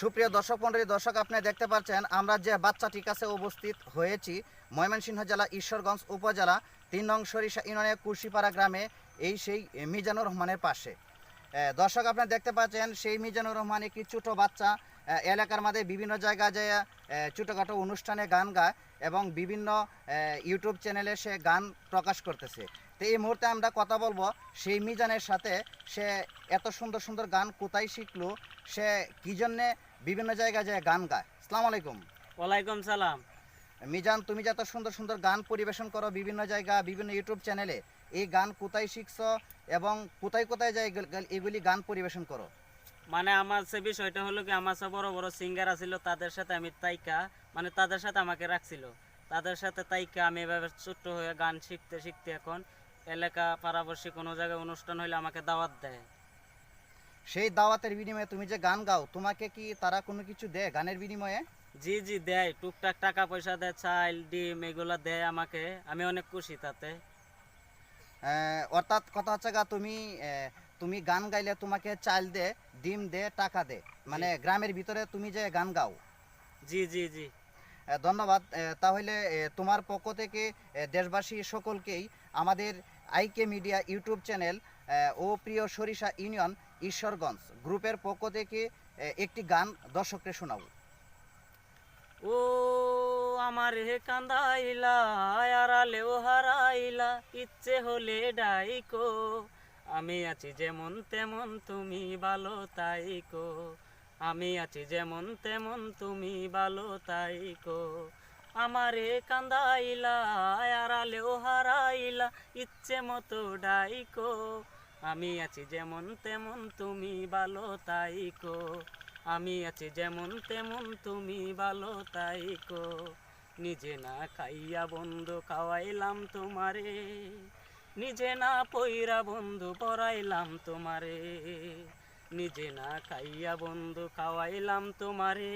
সুপ্রিয় দর্শক মন্ডলী, দর্শক আপনি দেখতে পাচ্ছেন, আমরা যে বাচ্চাটির কাছে উপস্থিত হয়েছি, ময়মনসিংহ জেলা ঈশ্বরগঞ্জ উপজেলা, তিন নং সরিষা ইউনিয়নের কুর্শিপাড়া গ্রামে, এই সেই মিজানুর রহমানের পাশে। দর্শক আপনারা দেখতে পাচ্ছেন, সেই মিজানুর রহমান একটি ছোটো বাচ্চা এলাকার মধ্যে বিভিন্ন জায়গায় যে ছোটোখাটো অনুষ্ঠানে গান গায় এবং বিভিন্ন ইউটিউব চ্যানেলে সে গান প্রকাশ করতেছে। তো এই মুহূর্তে আমরা কথা বলব, সেই মিজানের সাথে সে এত সুন্দর সুন্দর গান কোথায় শিখলো, সে কী জন্যে বিভিন্ন জায়গায় যায় গান গায়। সালাম আলাইকুম। ওয়ালাইকুম সালাম। মিজান তুমি যে এত সুন্দর সুন্দর গান পরিবেশন করো বিভিন্ন জায়গা বিভিন্ন ইউটিউব চ্যানেলে এই গান কোথায় শিখছো এবং কোথায় কোথায় যায় এগুলি গান পরিবেশন করো? মানে আমার সে বিষয়টা হলো কি আমার সে বড় বড় সিঙ্গার আছিল তাদের সাথে আমি তাইকা মানে তাদের সাথে আমাকে রাখছিল। তাদের সাথে তাইকা আমি এভাবে ছোট্ট হয়ে গান শিখতে শিখতে এখন এলাকা পাড়াপড়শি কোনো জায়গায় অনুষ্ঠান হলে আমাকে দাওয়াত দেয়। সেই দাওয়াতের বিনিময়ে তুমি যে গান গাও তোমাকে কি তারা কোনো কিছু দেয় গানের বিনিময়ে? জি জি দেয়। টুকটাক টাকা পয়সা দেয় চাল ডিম এগুলা দেয় আমাকে। আমি অনেক খুশি তাতে। অর্থাৎ কথা হচ্ছে গা তুমি তুমি গান গাইলে তোমাকে চাল দে ডিম দে টাকা দে। মানে গ্রামের ভিতরে তুমি যে গান গাও। জি জি জি। ধন্যবাদ। তাহলে তোমার পক্ষ থেকে দেশবাসী সকলকেই আমাদের আইকে মিডিয়া ইউটিউব চ্যানেল ও প্রিয় সরিষা ইউনিয়ন ঈশ্বরগঞ্জ গ্রুপের পক্ষ থেকে একটি গান দর্শককে শোনাবো। ও আমার হে কান্দাইলা, আড়ালেও হারাইলা, ইচ্ছে হলে ডাইকো, আমি আছি যেমন তেমন তুমি ভালো তাইকো, আমি আছি যেমন তেমন তুমি ভালো তাইকো। আমারে কান্দাইলা, আড়ালেও হারাইলা, ইচ্ছে মতো ডাইকো আমি আছি যেমন তেমন তুমি ভালো তাইকো। আমি আছি যেমন তেমন তুমি ভালো তাইকো। নিজে না খাইয়া বন্ধু খাওয়াইলাম তোমারে। নিজে না পইরা বন্ধু পড়াইলাম তোমারে। নিজে না খাইয়া বন্ধু খাওয়াইলাম তোমারে।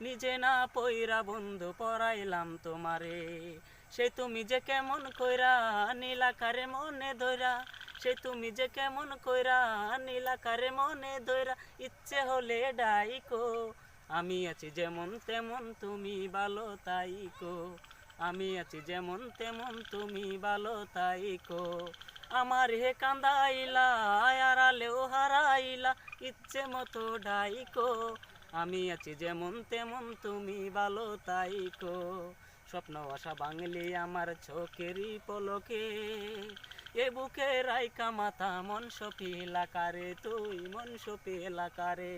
নিজে না পইরা বন্ধু পড়াইলাম তোমারে। সে তুমি যে কেমন কইরা, নীলাকারে মনে ধরা সে তুমি যে কেমন কইরা নীলাকারে মনে ধরা ইচ্ছে হলে ডাইকো, আমি আছি যেমন তেমন তুমি ভালো তাইকো, আমি আছি যেমন তেমন তুমি ভালো তাইকো। আমার হে কান্দাইলা আড়ালেও হারাইলা, ইচ্ছে মতো ডাইকো, আমি আছি যেমন তেমন তুমি ভালো তাইকো। স্বপ্ন আশা বাঙালি আমার চোখেরই পলকে এ বুকে রাইকা মাথা মন সপি লাকারে তুই মন সপি কারে